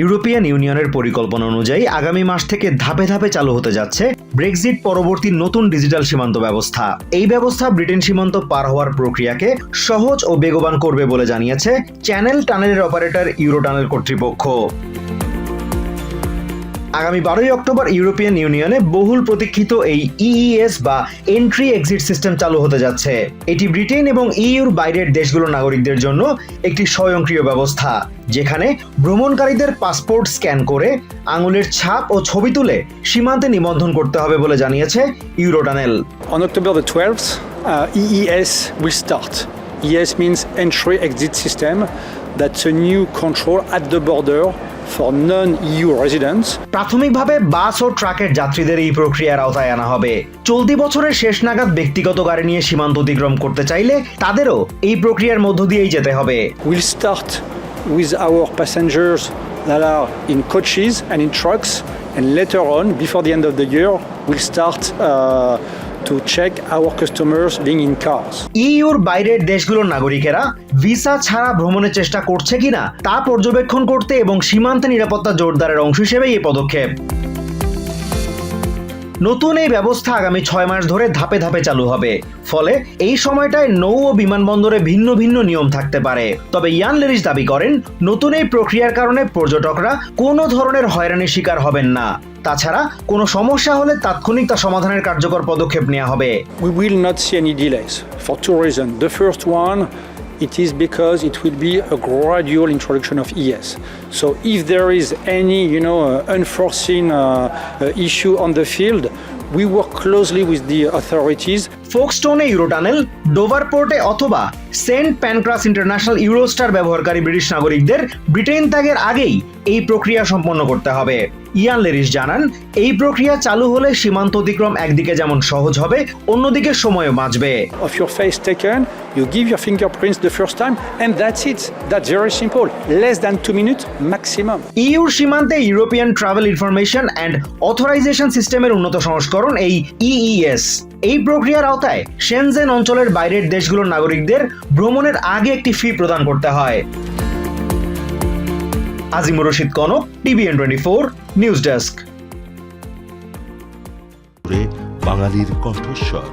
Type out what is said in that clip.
European ইউনিয়নের পরিকল্পনা অনুযায়ী আগামী মাস থেকে ধাপে ধাপে চালু হতে যাচ্ছে ব্রেক্সিট পরবর্তী নতুন ডিজিটাল সীমান্ত ব্যবস্থা। এই ব্যবস্থা ব্রিটেন সীমান্ত পার হওয়ার প্রক্রিয়াকে সহজ ও বেগবান করবে বলে জানিয়েছে চ্যানেল টানেলের অপারেটর ইউরো টানেল কর্তৃপক্ষ। আগামী বারোই অক্টোবর ইউরোপিয়ান ইউনিয়নে বহুল প্রতীক্ষিত এই ইইএস বা এন্ট্রি এক্সিট সিস্টেম চালু হতে যাচ্ছে এটি ব্রিটেন এবং ইইউর বাইরের দেশগুলোর নাগরিকদের জন্য একটি স্বয়ংক্রিয় ব্যবস্থা যেখানে ভ্রমণকারীদের পাসপোর্ট স্ক্যান করে আঙুলের ছাপ ও ছবি তুলে সীমান্তে নিবন্ধন করতে হবে বলে জানিয়েছে Eurotunnel On October the 12th, uh, EES will start. EES means Entry Exit System. For non EU residents প্রাথমিকভাবে বাস ও ট্রাকের যাত্রীদের এই প্রক্রিয়ার আওতায় আনা হবে। চলতি বছরের শেষ নাগাদ ব্যক্তিগত গাড়ি নিয়ে সীমান্ত অতিক্রম করতে চাইলে তাদেরও এই প্রক্রিয়ার মধ্য দিয়েই যেতে হবে। And later on before the end of the year we'll start uh, to check our customers being in cars. ইউর বাইরের দেশগুলোর নাগরিকেরা ভিসা ছাড়া ভ্রমণের চেষ্টা করছে কিনা তা পর্যবেক্ষণ করতে এবং সীমান্ত নিরাপত্তা জোরদারের অংশ হিসেবে এই পদক্ষেপ নতুন এই ব্যবস্থা আগামী ছয় মাস ধরে ধাপে ধাপে চালু হবে। ফলে এই সময়টায় নৌ ও বিমানবন্দরে ভিন্ন ভিন্ন নিয়ম থাকতে পারে। তবে ইয়ান লেরিস দাবি করেন, নতুন এই প্রক্রিয়ার কারণে পর্যটকরা কোনো ধরনের হয়রানির শিকার হবেন না। তাছাড়া কোনো সমস্যা হলে তাৎক্ষণিক তা সমাধানের কার্যকর পদক্ষেপ নেওয়া হবে। We will not see any delays for it is because it will be a gradual introduction of ES. So if there is any, you know, uh, unforeseen uh, uh, issue on the field, we work closely with the authorities ফোকস্টোনে Eurotunnel Dover পোর্টে অথবা Saint Pancras international Eurostar ব্যবহারকারী British নাগরিকদের Britain ত্যাগের আগেই এই প্রক্রিয়া সম্পন্ন করতে হবে ইয়ান লেরিস জানান এই প্রক্রিয়া চালু হলে সীমান্ত অতিক্রম একদিকে যেমন সহজ হবে অন্যদিকে সময়ও বাঁচবে of your face taken, you give your fingerprints the first time, and that's it. That's very simple. Less than two minutes maximum. ইউর সীমান্তে European travel information and authorization সিস্টেমের উন্নত সংস্করণ এই ইইএস এই প্রক্রিয়ার আওতায় শেনজেন অঞ্চলের বাইরের দেশগুলোর নাগরিকদের ভ্রমণের আগে একটি ফি প্রদান করতে হয় Azimur Rashid Konok TVN twenty four news desk বাঙালির কণ্ঠস্বর।